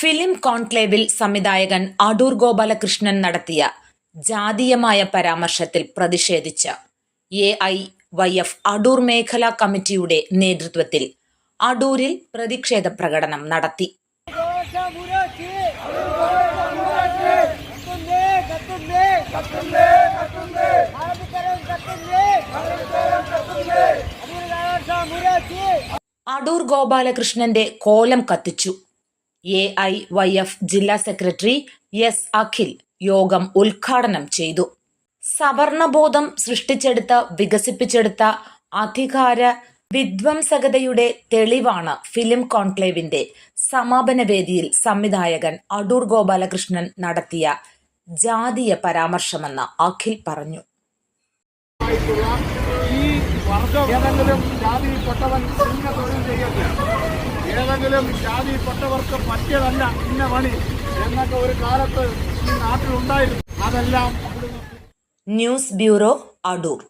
Film കോൺക്ലേവിൽ സംവിധായകൻ അടൂർ ഗോപാലകൃഷ്ണൻ നടത്തിയ ജാതീയമായ പരാമർശത്തിൽ പ്രതിഷേധിച്ച് A I Y F Adoor മേഖലാ കമ്മിറ്റിയുടെ നേതൃത്വത്തിൽ അടൂരിൽ പ്രതിഷേധ പ്രകടനം നടത്തി. അടൂർ ഗോപാലകൃഷ്ണന്റെ കോലം കത്തിച്ചു. എ ഐ വൈ എഫ് ജില്ലാ സെക്രട്ടറി എസ് അഖിൽ യോഗം ഉദ്ഘാടനം ചെയ്തു. സവർണബോധം സൃഷ്ടിച്ചെടുത്ത വികസിപ്പിച്ചെടുത്ത അധികാര വിധ്വംസകതയുടെ തെളിവാണ് ഫിലിം കോൺക്ലേവിന്റെ സമാപന വേദിയിൽ സംവിധായകൻ അടൂർ ഗോപാലകൃഷ്ണൻ നടത്തിയ ജാതീയ പരാമർശമെന്ന് അഖിൽ പറഞ്ഞു. ഈ ഏതെങ്കിലും ജാതിയിൽപ്പെട്ടവൻ തൊഴിൽ ചെയ്യട്ടെ? ഏതെങ്കിലും ജാതിയിൽപ്പെട്ടവർക്ക് പറ്റിയതല്ല ഇന്ന പണി എന്നൊക്കെ ഒരു കാലത്ത് ഈ നാട്ടിലുണ്ടായിരുന്നു. അതെല്ലാം ന്യൂസ് ബ്യൂറോ അടൂർ.